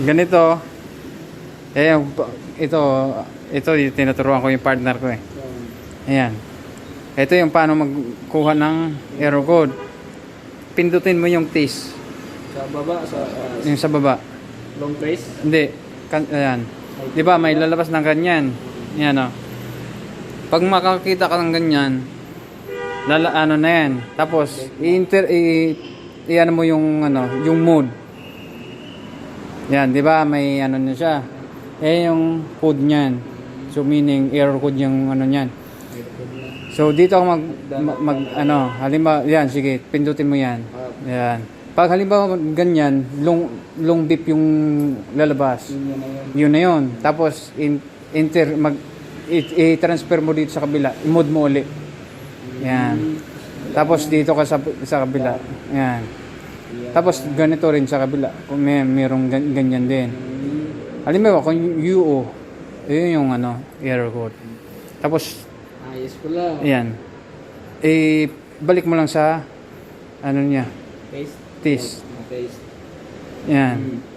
ganito. Eh, ito, ito, yung tinuturuan ko yung partner ko eh. Ayan. Ito yung paano magkuha ng error code. Pindutin mo yung tis, Sa baba, sa ah, yung sa baba. long place. Hindi. Kan, ayan. Di ba, may lalabas ng ganyan. Yan o. Pag makakita ka ng ganyan, lala, ano na yan. Tapos, i-inter, i, i- ano mo yung, ano, yung mode. Yan, di ba, may ano na siya. Eh, yung code niyan. So, meaning, error code yung ano niyan. So, dito ako mag, mag, mag- ano, halimbawa, yan, sige, pindutin mo yan. Yan. Pag halimbawa ganyan, long, long beep yung lalabas. Yun na yun. Tapos, in, enter, mag, i-transfer mo dito sa kabila. I-mode mo uli. Yan. Tapos, dito ka sa, sa kabila. Yan. Tapos, ganito rin sa kabila. Kung may, merong gan- ganyan din. Halimbawa, kung UO, yun yung ano, error code. Tapos, Ayos pala. Ayan. Eh, balik mo lang sa, ano niya, Paste. tis. Paste. Yan. Hmm.